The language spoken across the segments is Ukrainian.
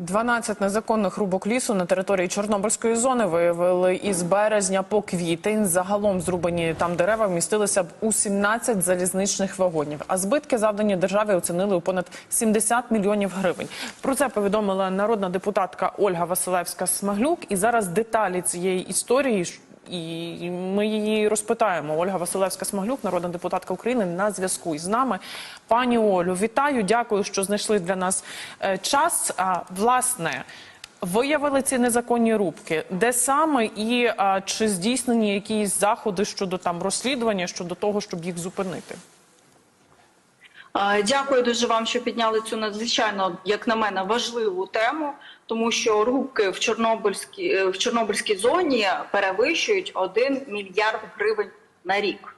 12 незаконних рубок лісу на території Чорнобильської зони виявили із березня по квітень. Загалом зрубані там дерева вмістилися б у 17 залізничних вагонів. А збитки завдані державі оцінили у понад 70 мільйонів гривень. Про це повідомила народна депутатка Ольга Василевська-Смаглюк. І зараз деталі цієї історії. І ми її розпитаємо. Ольга Василевська-Смаглюк, народна депутатка України, на зв'язку із нами. Пані Олю, вітаю, дякую, що знайшли для нас е, час. Власне, виявили ці незаконні рубки, де саме і чи здійснені якісь заходи щодо там розслідування, щодо того, щоб їх зупинити? Дякую дуже вам, що підняли цю надзвичайно, як на мене, важливу тему, тому що рубки в Чорнобильській е, в Чорнобильській зоні перевищують 1 мільярд гривень на рік.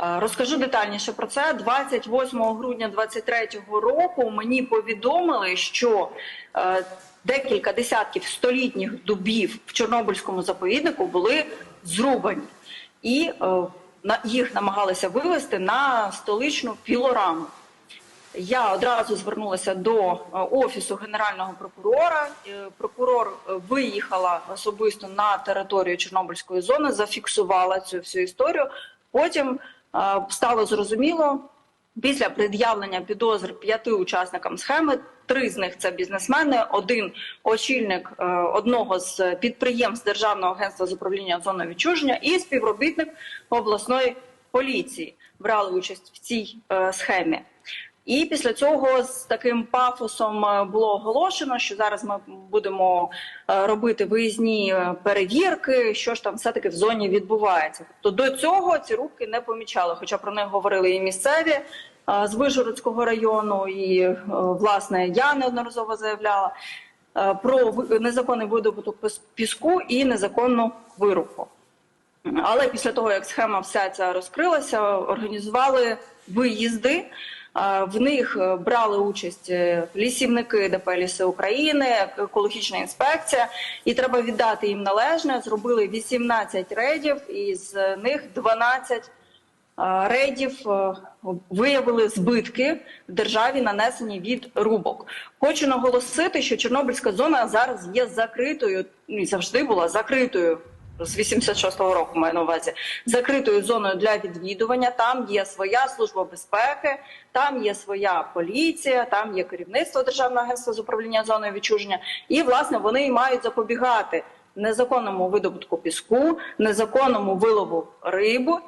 Е, Розкажу детальніше про це. 28 грудня 2023 року мені повідомили, що е, декілька десятків столітніх дубів в Чорнобильському заповіднику були зрубані, і їх намагалися вивезти на столичну пілораму. Я одразу звернулася до е, офісу генерального прокурора. Е, Прокурор е, виїхала особисто на територію Чорнобильської зони, зафіксувала цю всю історію. Потім стало зрозуміло, після пред'явлення підозр п'яти учасникам схеми, три з них це бізнесмени, один очільник одного з підприємств Державного агентства з управління зоною відчуження і співробітник обласної поліції брали участь в цій схемі. І після цього з таким пафосом е, було оголошено, що зараз ми будемо е, робити виїзні е, перевірки, що ж там все таки в зоні відбувається. Тобто до цього ці рубки не помічали, хоча про них говорили і місцеві з Вижгородського району, і власне я неодноразово заявляла про незаконний видобуток піску і незаконну вирубку. Але після того, як схема вся ця розкрилася, організували виїзди. В них е, брали участь е, лісівники ДП «Ліси України, екологічна інспекція, і треба віддати їм належне. Зробили 18 рейдів, і з них 12 а, рейдів е, виявили збитки в державі, нанесені від рубок. Хочу наголосити, що Чорнобильська зона зараз є закритою ну, і завжди була закритою. З 86-го року маю на увазі закритою зоною для відвідування. Там є своя служба безпеки, там є своя поліція, там є керівництво Державного агентства з управління зоною відчуження. І власне вони мають запобігати незаконному видобутку піску, незаконному вилову рибу,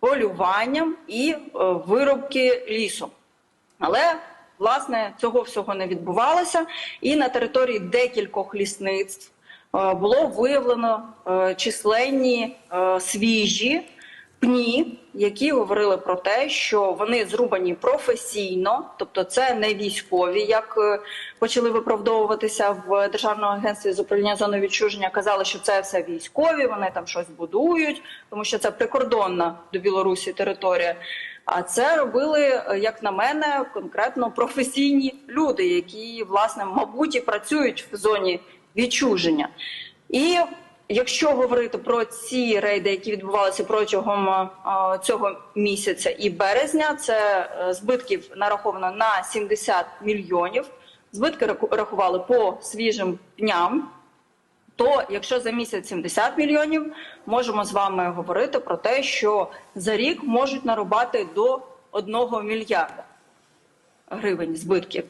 полюванням і е, виробки лісу. Але власне цього всього не відбувалося, і на території декількох лісництв було виявлено е, численні е, свіжі пні, які говорили про те, що вони зрубані професійно, тобто це не військові, як е, почали виправдовуватися в державному агентстві з управління зони відчуження. Казали, що це все військові, вони там щось будують, тому що це прикордонна до Білорусі територія. А це робили, е, як на мене, конкретно професійні люди, які власне мабуть і працюють в зоні відчуження. І якщо говорити про ці рейди, які відбувалися протягом е, цього місяця і березня, це е, збитків нараховано на 70 мільйонів. Збитки рахували по свіжим пням. То якщо за місяць 70 мільйонів, можемо з вами говорити про те, що за рік можуть нарубати до 1 мільярда гривень збитків.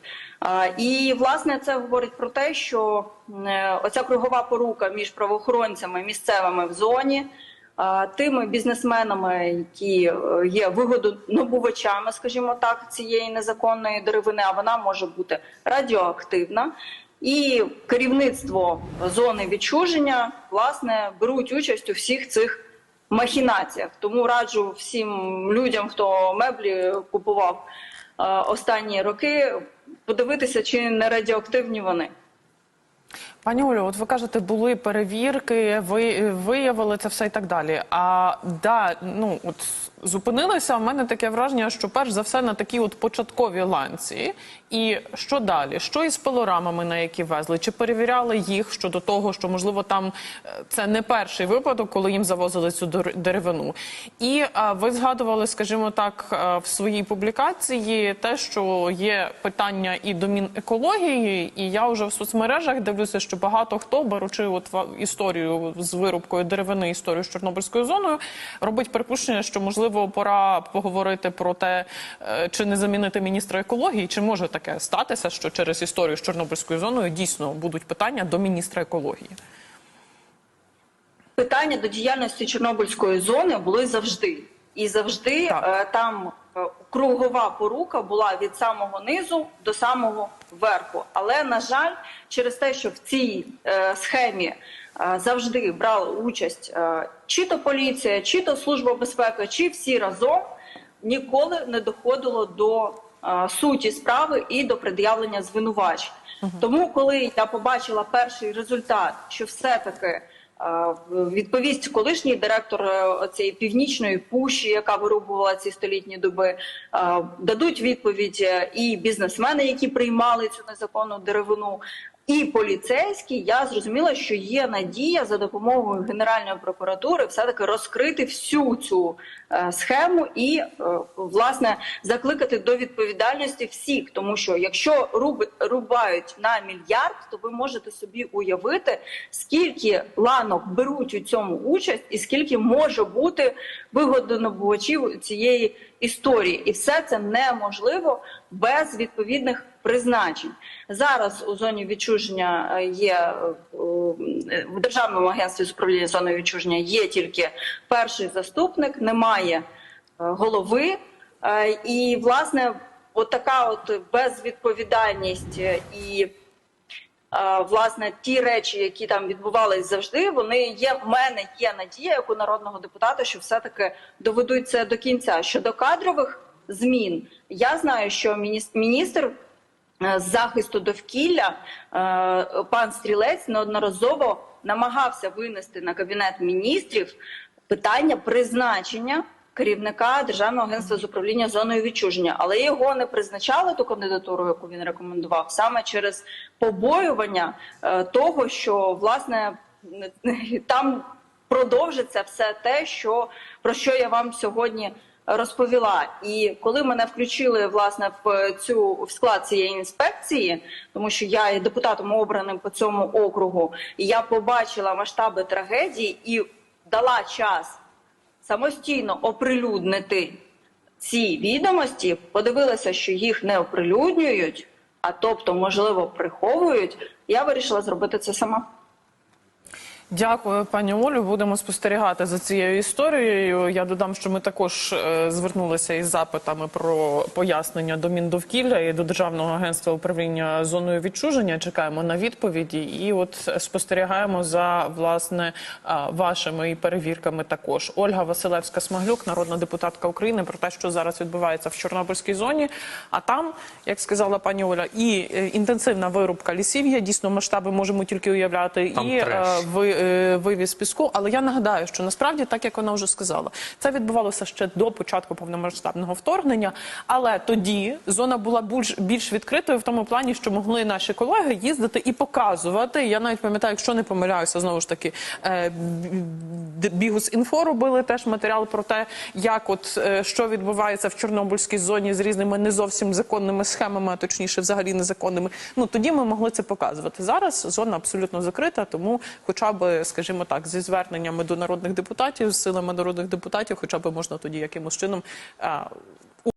І власне це говорить про те, що е, оця кругова порука між правоохоронцями місцевими в зоні. Тими бізнесменами, які е, є вигодонабувачами, скажімо так, цієї незаконної деревини, а вона може бути радіоактивна, і керівництво зони відчуження власне беруть участь у всіх цих махінаціях. Тому раджу всім людям, хто меблі купував останні роки, подивитися, чи не радіоактивні вони. Пані Олю, от ви кажете, були перевірки, ви виявили це все і так далі. А да, ну от зупинилися. У мене таке враження, що перш за все на такій от початковій ланці. І що далі? Що із пилорамами, на які везли? Чи перевіряли їх щодо того, що можливо там е, це не перший випадок, коли їм завозили цю дер- деревину? І а, ви згадували, скажімо так, е, в своїй публікації те, що є питання і до Мінекології, і я вже в соцмережах дивлюся, що багато хто, беручи от історію з вирубкою деревини, історію з Чорнобильською зоною, робить припущення, що можливо пора поговорити про те, е, чи не замінити міністра екології, чи може таке статися, що через історію з Чорнобильською зоною дійсно будуть питання до міністра екології. Питання до діяльності Чорнобильської зони були завжди. І завжди Так. е, там е, кругова порука була від самого низу до самого верху. Але, на жаль, через те, що в цій е, схемі завжди брала участь е, чи то поліція, чи то служба безпеки, чи всі разом, ніколи не доходило до е, суті справи і до пред'явлення звинувачень. Тому, коли я побачила перший результат, що все-таки е, відповість колишній директор е, цієї північної пущі, яка вирубувала ці столітні дуби, е, дадуть відповідь е, і бізнесмени, які приймали цю незаконну деревину. І поліцейські, я зрозуміла, що є надія за допомогою Генеральної прокуратури все-таки розкрити всю цю е, схему і е, власне закликати до відповідальності всіх, тому що якщо руби- рубають на мільярд, то ви можете собі уявити, скільки ланок беруть у цьому участь, і скільки може бути вигодонабувачів цієї історії, і все це неможливо без відповідних призначень. Зараз у зоні відчуження е, є е, в державному агентстві з управління зоною відчуження є тільки перший заступник, немає е, голови. Е, І власне, от от безвідповідальність е, і е, власне ті речі, які там відбувались завжди, вони є. В мене є надія, як у народного депутата, що все-таки доведуть це до кінця. Щодо кадрових змін, я знаю, що мініс- міністр е, захисту довкілля е, пан Стрілець неодноразово намагався винести на кабінет міністрів питання призначення керівника державного агентства з управління зоною відчуження, але його не призначали ту кандидатуру, яку він рекомендував, саме через побоювання е, того, що власне там продовжиться все те, що про що я вам сьогодні розповіла. І коли мене включили власне в цю в склад цієї інспекції, тому що я є депутатом обраним по цьому округу, і я побачила масштаби трагедії і дала час самостійно оприлюднити ці відомості, подивилася, що їх не оприлюднюють, а тобто, можливо, приховують. Я вирішила зробити це сама. Дякую, пані Олю. Будемо спостерігати за цією історією. Я додам, що ми також е, звернулися із запитами про пояснення до Міндовкілля і до Державного агентства управління зоною відчуження. Чекаємо на відповіді, і от спостерігаємо за власне вашими і перевірками. Також Ольга Василевська Смаглюк, народна депутатка України, про те, що зараз відбувається в Чорнобильській зоні. А там, як сказала пані Оля, і е, інтенсивна вирубка лісів є. Дійсно, масштаби можемо тільки уявляти. Там і е, треш. ви, е, вивіз піску. Але я нагадаю, що насправді, так як вона вже сказала, це відбувалося ще до початку повномасштабного вторгнення. Але тоді зона була більш, більш відкритою в тому плані, що могли наші колеги їздити і показувати. Я навіть пам'ятаю, якщо не помиляюся, знову ж таки е, Д- Бігус.Інфо робили теж матеріал про те, як от е, що відбувається в Чорнобильській зоні з різними не зовсім законними схемами, а точніше, взагалі незаконними. Ну тоді ми могли це показувати. Зараз зона абсолютно закрита, тому, хоча б, скажімо так, зі зверненнями до народних депутатів, з силами народних депутатів, хоча б можна тоді якимось чином.